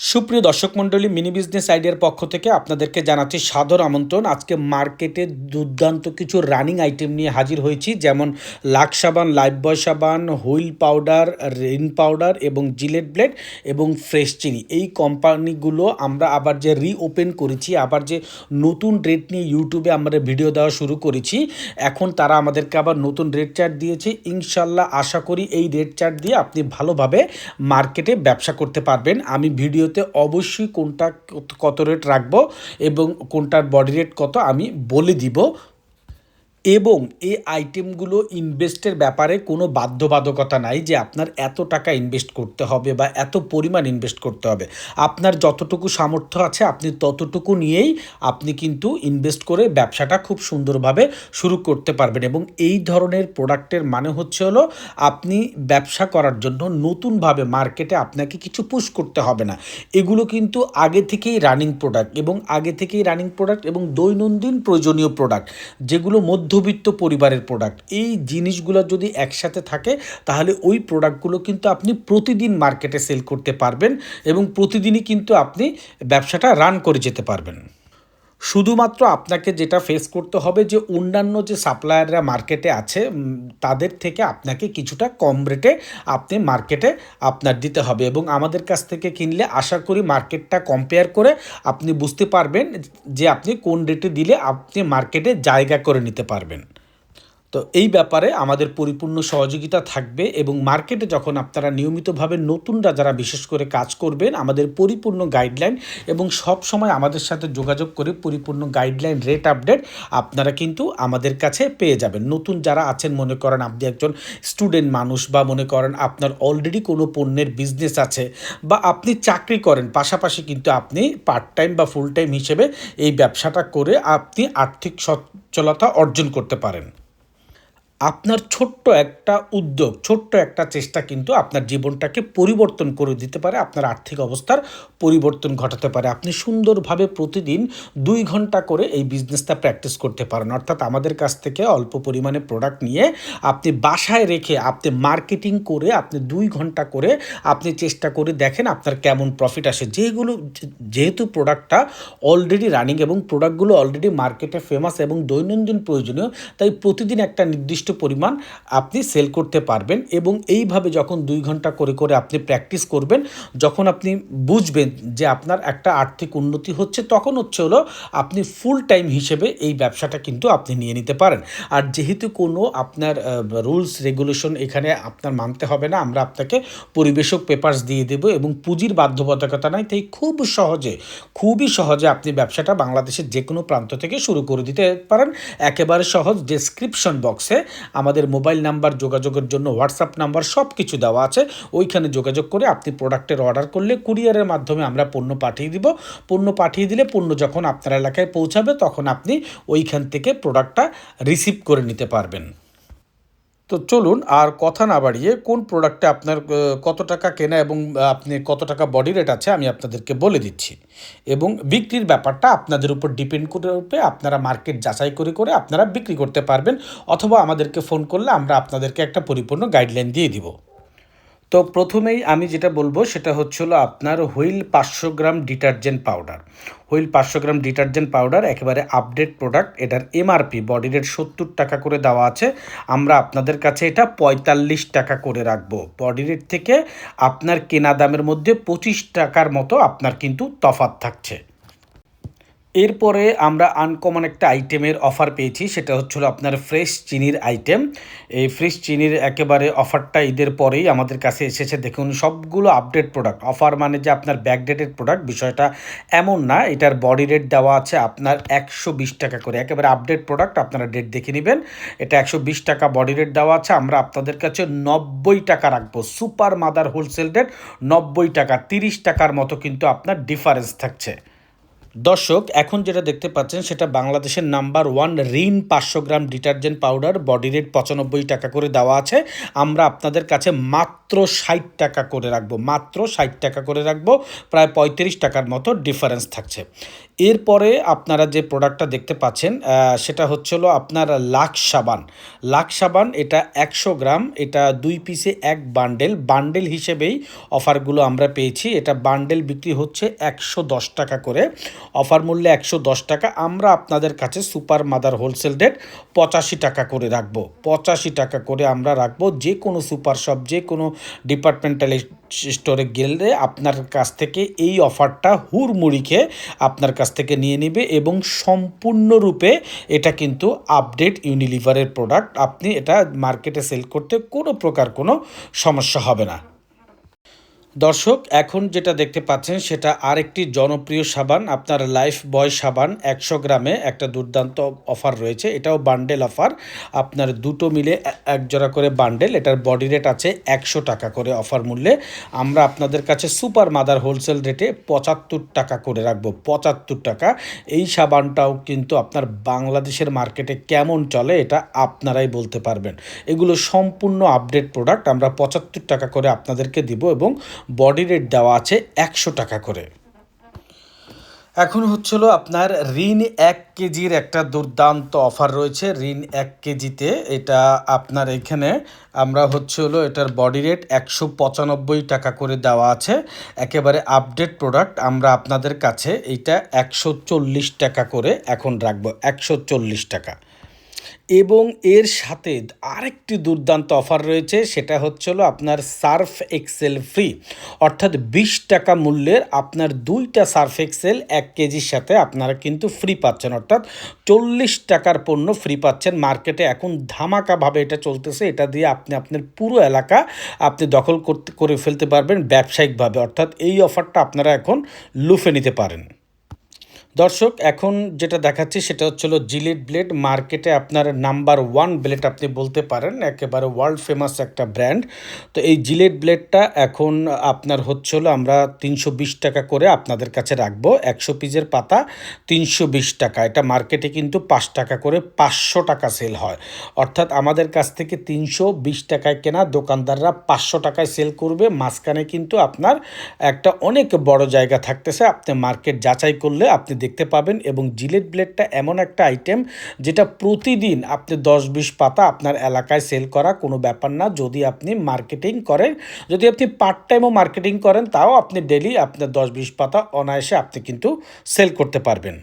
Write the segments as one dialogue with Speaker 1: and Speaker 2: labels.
Speaker 1: সুপ্রিয় দর্শক মণ্ডলী, মিনি বিজনেস আইডিয়ার পক্ষ থেকে আপনাদেরকে জানাচ্ছি সাদর আমন্ত্রণ। আজকে মার্কেটে দুর্দান্ত কিছু রানিং আইটেম নিয়ে হাজির হয়েছি, যেমন লাক্স সাবান, লাইফ বয় সাবান, হুইল পাউডার রেন পাউডার এবং জিলেট ব্লেড এবং ফ্রেশ চিনি। এই কোম্পানিগুলো আমরা আবার যে রিওপেন করেছি, আবার যে নতুন রেট নিয়ে ইউটিউবে আমরা ভিডিও দেওয়া শুরু করেছি, এখন তারা আমাদেরকে আবার নতুন রেট চার্ট দিয়েছে। ইনশাল্লাহ আশা করি এই রেট চার্ট দিয়ে আপনি ভালোভাবে মার্কেটে ব্যবসা করতে পারবেন। আমি ভিডিওতে অবশ্যই কোনটা কত- রেট রাখব এবং কোনটার বডি রেট কত আমি বলে দিব। এবং এই আইটেমগুলো ইনভেস্টের ব্যাপারে কোনো বাধ্যবাধকতা নাই যে আপনার এত টাকা ইনভেস্ট করতে হবে বা এত পরিমাণ ইনভেস্ট করতে হবে। আপনার যতটুকু সামর্থ্য আছে, আপনি ততটুকু নিয়েই আপনি কিন্তু ইনভেস্ট করে ব্যবসাটা খুব সুন্দরভাবে শুরু করতে পারবেন এবং এই ধরনের প্রোডাক্টের মানে হচ্ছে হলো আপনি ব্যবসা করার জন্য নতুনভাবে মার্কেটে আপনাকে কিছু পুশ করতে হবে না। এগুলো কিন্তু আগে থেকেই রানিং প্রোডাক্ট এবং আগে থেকেই রানিং প্রোডাক্ট এবং দৈনন্দিন প্রয়োজনীয় প্রোডাক্ট যেগুলো মধ্যবিত্ত পরিবারের প্রোডাক্ট এই জিনিসগুলো যদি একসাথে থাকে, তাহলে ওই প্রোডাক্টগুলো কিন্তু আপনি প্রতিদিন মার্কেটে সেল করতে পারবেন এবং প্রতিদিনই কিন্তু আপনি ব্যবসাটা রান করে যেতে পারবেন। শুধুমাত্র আপনাকে যেটা ফেস করতে হবে যে অন্যান্য যে সাপ্লায়াররা মার্কেটে আছে তাদের থেকে আপনাকে কিছুটা কম রেটে আপনি মার্কেটে আপনার দিতে হবে এবং আমাদের কাছ থেকে কিনলে আশা করি মার্কেটটা কম্পেয়ার করে আপনি বুঝতে পারবেন যে আপনি কোন রেটে দিলে আপনি মার্কেটে জায়গা করে নিতে পারবেন। তো এই ব্যাপারে আমাদের পরিপূর্ণ সহযোগিতা থাকবে এবং মার্কেটে যখন আপনারা নিয়মিতভাবে নতুনরা যারা বিশেষ করে কাজ করবেন, আমাদের পরিপূর্ণ গাইডলাইন এবং সব সময় আমাদের সাথে যোগাযোগ করে পরিপূর্ণ গাইডলাইন রেট আপডেট আপনারা কিন্তু আমাদের কাছে পেয়ে যাবেন। নতুন যারা আছেন, মনে করেন আপনি একজন স্টুডেন্ট মানুষ বা মনে করেন আপনার অলরেডি কোনো পণ্যের বিজনেস আছে বা আপনি চাকরি করেন, পাশাপাশি কিন্তু আপনি পার্ট টাইম বা ফুল টাইম হিসেবে এই ব্যবসাটা করে আপনি আর্থিক সচ্ছলতা অর্জন করতে পারেন। আপনার ছোট্ট একটা উদ্যোগ, ছোট্ট একটা চেষ্টা কিন্তু আপনার জীবনটাকে পরিবর্তন করে দিতে পারে, আপনার আর্থিক অবস্থার পরিবর্তন ঘটাতে পারে। আপনি সুন্দরভাবে প্রতিদিন দুই ঘণ্টা করে এই বিজনেসটা প্র্যাকটিস করতে পারেন। অর্থাৎ আমাদের কাছ থেকে অল্প পরিমাণে প্রোডাক্ট নিয়ে আপনি বাসায় রেখে আপনি মার্কেটিং করে আপনি দুই ঘণ্টা করে আপনি চেষ্টা করে দেখেন আপনার কেমন প্রফিট আসে। যেগুলো, যেহেতু প্রোডাক্টটা অলরেডি রানিং এবং প্রোডাক্টগুলো অলরেডি মার্কেটে ফেমাস এবং দৈনন্দিন প্রয়োজনীয়, তাই প্রতিদিন একটা নির্দিষ্ট পরিমাণ আপনি সেল করতে পারবেন এবং এইভাবে যখন দুই ঘণ্টা করে করে আপনি প্র্যাকটিস করবেন, যখন আপনি বুঝবেন যে আপনার একটা আর্থিক উন্নতি হচ্ছে, তখন হচ্ছে হলো আপনি ফুল টাইম হিসেবে এই ব্যবসাটা কিন্তু আপনি নিয়ে নিতে পারেন। আর যেহেতু কোনো আপনার রুলস রেগুলেশন এখানে আপনার মানতে হবে না, আমরা আপনাকে পরিবেশক পেপার্স দিয়ে দেব এবং পুঁজির বাধ্যবাধকতা নাই, তাই খুব সহজে, খুবই সহজে আপনি ব্যবসাটা বাংলাদেশের যে কোনো প্রান্ত থেকে শুরু করে দিতে পারেন। একেবারে সহজ ডেসক্রিপশন বক্সে আমাদের মোবাইল নাম্বার, যোগাযোগের জন্য হোয়াটসঅ্যাপ নাম্বার সব কিছু দেওয়া আছে। ওইখানে যোগাযোগ করে আপনি প্রোডাক্টের অর্ডার করলে কুরিয়ারের মাধ্যমে আমরা পণ্য পাঠিয়ে দিব। পণ্য পাঠিয়ে দিলে পণ্য যখন আপনার এলাকায় পৌঁছাবে, তখন আপনি ওইখান থেকে প্রোডাক্টটা রিসিভ করে নিতে পারবেন। তো চলুন আর কথা না বাড়িয়ে কোন প্রোডাক্টে আপনার কত টাকা কেনা এবং আপনি কত টাকা বডি রেট আছে আমি আপনাদেরকে বলে দিচ্ছি। এবং বিক্রির ব্যাপারটা আপনাদের উপর ডিপেন্ড করে আপনারা মার্কেট যাচাই করে করে আপনারা বিক্রি করতে পারবেন অথবা আমাদেরকে ফোন করলে আমরা আপনাদেরকে একটা পরিপূর্ণ গাইডলাইন দিয়ে দিব। তো প্রথমেই আমি যেটা বলব সেটা হচ্ছে হলো আপনার হুইল পাঁচশো গ্রাম ডিটারজেন্ট পাউডার। হুইল পাঁচশো গ্রাম ডিটারজেন্ট পাউডার একেবারে আপডেট প্রোডাক্ট। এটার এমআরপি, বডি রেট সত্তর টাকা করে দেওয়া আছে। আমরা আপনাদের কাছে এটা পঁয়তাল্লিশ টাকা করে রাখব। বডি রেট থেকে আপনার কেনা দামের মধ্যে পঁচিশ টাকার মতো আপনার কিন্তু তফাৎ থাকছে। এরপরে আমরা আনকমন একটা আইটেমের অফার পেয়েছি, সেটা হচ্ছিল আপনার ফ্রেশ চিনির আইটেম এই ফ্রেশ চিনির একেবারে অফারটা ঈদের পরেই আমাদের কাছে এসেছে। দেখুন, সবগুলো আপডেট প্রোডাক্ট অফার মানে যে আপনার ব্যাকডেটেড প্রোডাক্ট বিষয়টা এমন না। এটার বডি রেট দেওয়া আছে আপনার একশো বিশ টাকা করে। একেবারে আপডেট প্রোডাক্ট আপনারা ডেট দেখে নেবেন। এটা একশো বিশ টাকা বডি রেট দেওয়া আছে। আমরা আপনাদের কাছে নব্বই টাকা রাখব। সুপার মাদার হোলসেল রেট নব্বই টাকা, তিরিশ টাকার মতো কিন্তু আপনার ডিফারেন্স থাকছে। দর্শক, এখন যেটা দেখতে পাচ্ছেন সেটা বাংলাদেশের নাম্বার ওয়ান রিন পাঁচশো gram detergent powder, body rate পঁচানব্বই টাকা করে দেওয়া আছে। আমরা আপনাদের কাছে মাত্র ষাট টাকা করে রাখব, মাত্র ষাট টাকা করে রাখব, প্রায় পঁয়ত্রিশ টাকার মতো ডিফারেন্স থাকছে। এরপরে আপনারা যে প্রোডাক্টটা দেখতে পাচ্ছেন সেটা হচ্ছিল আপনার লাখ সাবান। লাখ সাবান, এটা একশো গ্রাম, এটা দুই পিসে এক বান্ডেল বান্ডেল হিসেবেই অফারগুলো আমরা পেয়েছি। এটা বান্ডেল বিক্রি হচ্ছে একশো দশ টাকা করে। অফার মূল্যে একশো দশ টাকা। আমরা আপনাদের কাছে সুপার মাদার হোলসেল রেট পঁচাশি টাকা করে রাখব। পঁচাশি টাকা করে আমরা রাখব। যে কোনো সুপার শপ যে কোনো ডিপার্টমেন্টাল স্টোরে গেলে আপনার কাছ থেকে এই অফারটা হুড়মুড়ি খেয়ে আপনার কাছ থেকে নিয়ে নেবে এবং সম্পূর্ণরূপে এটা কিন্তু আপডেট ইউনিলিভারের প্রোডাক্ট আপনি এটা মার্কেটে সেল করতে কোনো প্রকার কোনো সমস্যা হবে না। দর্শক, এখন যেটা দেখতে পাচ্ছেন সেটা আরেকটি জনপ্রিয় সাবান, আপনার লাইফ বয় সাবান, একশো গ্রামে একটা দুর্দান্ত অফার রয়েছে। এটাও বান্ডেল অফার। আপনার দুটো মিলে এক জোড়া করে বান্ডেল, এটার বডি রেট আছে একশো টাকা করে অফার মূল্যে। আমরা আপনাদের কাছে সুপার মাদার হোলসেল রেটে পঁচাত্তর টাকা করে রাখব, পঁচাত্তর টাকা। এই সাবানটাও কিন্তু আপনার বাংলাদেশের মার্কেটে কেমন চলে, এটা আপনারাই বলতে পারবেন। এগুলো সম্পূর্ণ আপডেট প্রোডাক্ট, আমরা পঁচাত্তর টাকা করে আপনাদেরকে দিব এবং বডি রেট দেওয়া আছে একশো টাকা করে। এখন হচ্ছিল আপনার ঋণ এক কেজির একটা দুর্দান্ত অফার রয়েছে। ঋণ এক কেজিতে এটা আপনার এখানে আমরা হচ্ছে হলো এটার বডি রেট একশো পঁচানব্বই টাকা করে দেওয়া আছে। একেবারে আপডেট প্রোডাক্ট আমরা আপনাদের কাছে এইটা একশো চল্লিশ টাকা করে এখন রাখব। একশো চল্লিশ টাকা। এবং এর সাথে আরেকটি দুর্দান্ত অফার রয়েছে, সেটা হচ্ছিল আপনার সার্ফ এক্সেল ফ্রি। অর্থাৎ বিশ টাকা মূল্যের আপনার দুইটা সার্ফ এক্সেল এক কেজির সাথে আপনারা কিন্তু ফ্রি পাচ্ছেন। অর্থাৎ চল্লিশ টাকার পণ্য ফ্রি পাচ্ছেন। মার্কেটে এখন ধামাকাভাবে এটা চলতেছে, এটা দিয়ে আপনি আপনার পুরো এলাকা আপনি দখল করতে, করে ফেলতে পারবেন ব্যবসায়িকভাবে। অর্থাৎ এই অফারটা আপনারা এখন লুফে নিতে পারেন। দর্শক, এখন যেটা দেখাচ্ছি সেটা হচ্ছিল জিলেট ব্লেড মার্কেটে আপনার নাম্বার ওয়ান ব্লেড আপনি বলতে পারেন, একেবারে ওয়ার্ল্ড ফেমাস একটা ব্র্যান্ড তো এই জিলেট ব্লেডটা এখন আপনার হচ্ছিল আমরা তিনশো বিশ টাকা করে আপনাদের কাছে রাখব, একশো পিসের পাতা তিনশো বিশ টাকা। এটা মার্কেটে কিন্তু পাঁচ টাকা করে পাঁচশো টাকা সেল হয়। অর্থাৎ আমাদের কাছ থেকে তিনশো বিশ টাকায় কেনা দোকানদাররা পাঁচশো টাকায় সেল করবে। মাঝখানে কিন্তু আপনার একটা অনেক বড় জায়গা থাকতেছে। আপনি মার্কেট যাচাই করলে আপনি দেখতে পাবেন এবং জিলেট ব্লেডটা এমন একটা আইটেম যেটা প্রতিদিন আপনি দশ বিশ পাতা আপনার এলাকায় সেল করা কোনো ব্যাপার না। যদি আপনি মার্কেটিং করেন, যদি আপনি পার্ট টাইমও মার্কেটিং করেন, তাও আপনি ডেলি আপনার দশ বিশ পাতা অনায়াসে আপনি কিন্তু সেল করতে পারবেন।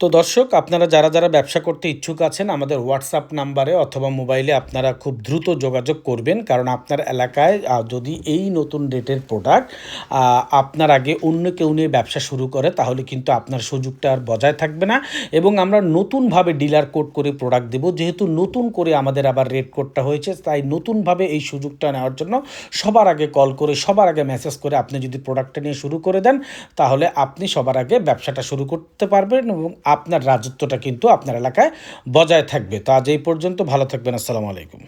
Speaker 1: তো দর্শক, আপনারা যারা যারা ব্যবসা করতে ইচ্ছুক আছেন, আমাদের হোয়াটসঅ্যাপ নাম্বারে অথবা মোবাইলে আপনারা খুব দ্রুত যোগাযোগ করবেন। কারণ আপনার এলাকায় যদি এই নতুন রেটের প্রোডাক্ট আপনার আগে অন্য কেউ নিয়ে ব্যবসা শুরু করে, তাহলে কিন্তু আপনার সুযোগটা আর বজায় থাকবে না। এবং আমরা নতুনভাবে ডিলার কোড করে প্রোডাক্ট দেবো। যেহেতু নতুন করে আমাদের আবার রেট কোডটা হয়েছে, তাই নতুনভাবে এই সুযোগটা নেওয়ার জন্য সবার আগে কল করে, সবার আগে মেসেজ করে আপনি যদি প্রোডাক্টটা নিয়ে শুরু করে দেন, তাহলে আপনি সবার আগে ব্যবসাটা শুরু করতে পারবেন এবং আপনার রাজত্বটা কিন্তু আপনার এলাকায় বজায় থাকবে। তো আজ এই পর্যন্ত ভালো থাকবেন। আসসালামু আলাইকুম।